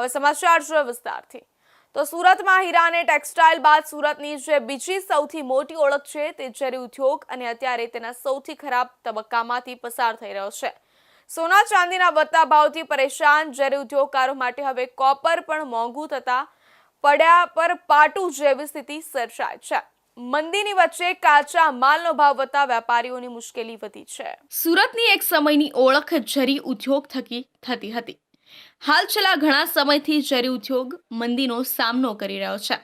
હવે સમાચાર છે વિસ્તારથી. તો સુરતમાં હીરા અને ટેક્સટાઇલ બાદ સુરતની જે બીજી સૌથી મોટી ઓળખ છે તે ઝેરી ઉદ્યોગ અને અત્યારે તેના સૌથી ખરાબ તબક્કામાંથી પસાર થઈ રહ્યો છે. સોના ચાંદીના વધતા ભાવથી પરેશાન ઝેરી ઉદ્યોગકારો માટે હવે કોપર પણ મોંઘું થતા પડ્યા પર પાટું જેવી સ્થિતિ સર્જાય છે. મંદીની વચ્ચે કાચા માલનો ભાવ વધતા વેપારીઓની મુશ્કેલી વધી છે. સુરતની એક સમયની ઓળખ ઝરી ઉદ્યોગ થકી થતી હતી. હાલ છેલ્લા ઘણા સમયથી ઝરી ઉદ્યોગ મંદીનો સામનો કરી રહ્યો છે.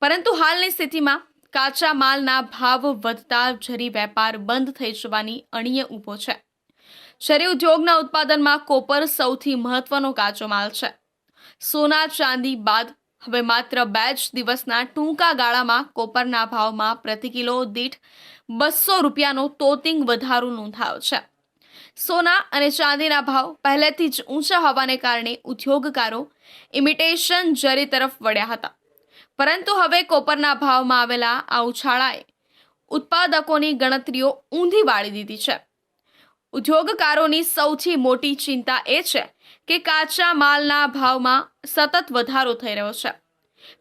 પરંતુ હાલની સ્થિતિમાં કાચા માલના ભાવ વધતા ઝરી વેપાર બંધ થઈ જવાની અણીએ ઊભો છે. ઝરી ઉદ્યોગના ઉત્પાદનમાં કોપર સૌથી મહત્વનો કાચો માલ છે. સોના ચાંદી બાદ હવે માત્ર બે જ દિવસના ટૂંકા ગાળામાં કોપરના ભાવમાં પ્રતિ કિલો દીઠ બસો રૂપિયાનો તોતિંગ વધારો નોંધાયો છે. સોના અને ચાંદીના ભાવ પહેલેથી જ ઊંચા હોવાને કારણે ઉદ્યોગકારો ઇમિટેશન જરી તરફ વળ્યા હતા. પરંતુ હવે કોપરના ભાવમાં આવેલા આ ઉછાળાએ ઉત્પાદકોની ગણતરીઓ ઊંધી વાળી દીધી છે. ઉદ્યોગકારોની સૌથી મોટી ચિંતા એ છે કે કાચા માલના ભાવમાં સતત વધારો થઈ રહ્યો છે.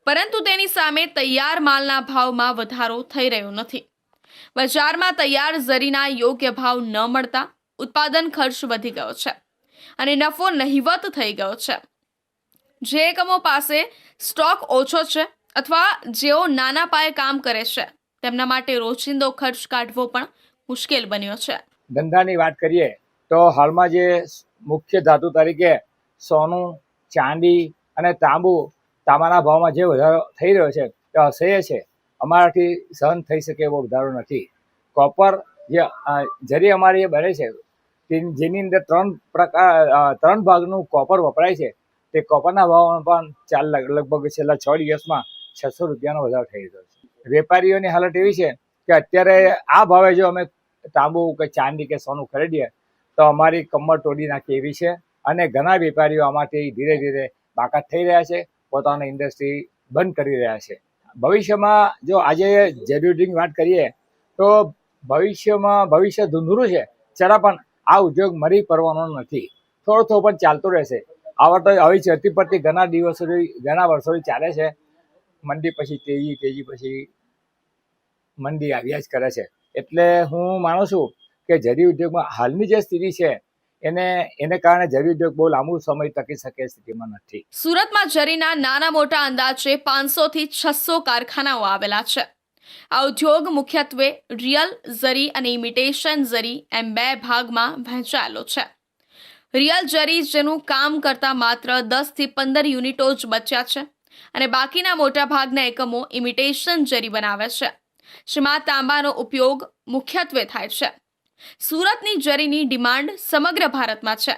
પરંતુ તેની સામે તૈયાર માલના ભાવમાં વધારો થઈ રહ્યો નથી. બજારમાં તૈયાર ઝરીના યોગ્ય ભાવ ન મળતા ઉત્પાદન ખર્ચ વધી ગયો છે અને નફો નહિવત થઈ ગયો છે. જે એકમો પાસે સ્ટોક ઓછો છે અથવા જેઓ નાના પાયે કામ કરે છે, તેમના માટે રોજિંદો ખર્ચ કાઢવો પણ મુશ્કેલ બન્યો છે. ધંધાની વાત કરીએ તો હાલમાં જે મુખ્ય ધાતુ તરીકે સોનું, ચાંદી અને તાંબુ તાંબાના ભાવમાં જે વધારો થઈ રહ્યો છે તે અસહ્ય છે. અમારાથી સહન થઈ શકે એવો વધારો નથી. કોપર જે જરી અમારી બને છે જેની અંદર ત્રણ પ્રકાર ત્રણ ભાગનું કોપર વપરાય છે. તે કોપરના ભાવમાં પણ ચાર લગભગ છેલ્લા છ દિવસમાં છસો રૂપિયાનો વધારો થઈ રહ્યો છે. વેપારીઓની હાલત એવી છે કે અત્યારે આ ભાવે જો અમે તાંબુ કે ચાંદી કે સોનું ખરીદીએ, તો અમારી કમર તોડી નાખે એવી છે અને ઘણા વેપારીઓ આમાંથી ધીરે ધીરે બાકાત થઈ રહ્યા છે, પોતાની ઇન્ડસ્ટ્રી બંધ કરી રહ્યા છે. ભવિષ્યમાં જો આજે જરૂરીની વાત કરીએ, તો ભવિષ્યમાં ભવિષ્ય ધૂંધળું છે છતાં પણ આ ઉદ્યોગ મરી પડવાનો નથી. થોડો થોડો પણ ચાલતો રહેશે. આવા તો આવી ચડતી પડતી ઘણા દિવસોથી ઘણા વર્ષોથી ચાલે છે. મંદી પછી તેજી તેજી પછી મંદી આવ્યા જ કરે છે. એટલે હું માનું છું કે જરી ઉદ્યોગમાં હાલની જે સ્થિતિ છે, એને એને કારણે જરી ઉદ્યોગ બહુ લાંબુ સમય ટકી શકે સ્થિતિમાં નથી. સુરતમાં જરીના નાના મોટા અંદાજે પાંચસો થી છસો કારખાનાઓ આવેલા છે. આ ઉદ્યોગ મુખ્યત્વે રિયલ ઝરી અને ઇમિટેશન ઝરી એમ બે ભાગમાં વહેંચાયેલો છે. રિયલ જરી જેનું કામ કરતા માત્ર દસથી પંદર યુનિટો જ બચ્યા છે અને બાકીના મોટાભાગના એકમો ઇમિટેશન જરી બનાવે છે, જેમાં તાંબાનો ઉપયોગ મુખ્યત્વે થાય છે. સુરતની જરીની ડિમાન્ડ સમગ્ર ભારતમાં છે.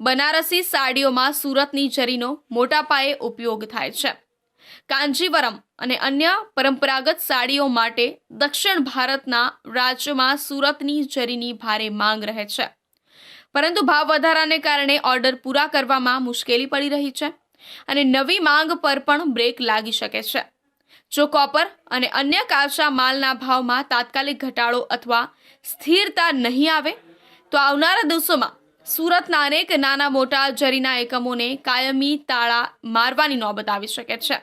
બનારસી સાડીઓમાં સુરતની જરીનો મોટા પાયે ઉપયોગ થાય છે. કાંજીવરમ અને અન્ય પરંપરાગત સાડીઓ માટે દક્ષિણ ભારતના રાજ્યોમાં સુરતની જરીની ભારે માંગ રહે છે. પરંતુ ભાવ વધારાને કારણે ઓર્ડર પૂરા કરવામાં મુશ્કેલી પડી રહી છે અને નવી માંગ પર પણ બ્રેક લાગી શકે છે. જો કોપર અને અન્ય કાચા માલના ભાવમાં તાત્કાલિક ઘટાડો અથવા સ્થિરતા નહીં આવે, તો આવનારા દિવસોમાં સુરતના અનેક નાના મોટા જરીના એકમોને કાયમી તાળા મારવાની નોબત આવી શકે છે.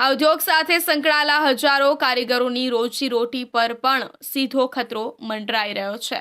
આ ઉદ્યોગ સાથે સંકળાયેલા હજારો કારીગરોની રોજીરોટી પર પણ સીધો ખતરો મંડરાઈ રહ્યો છે.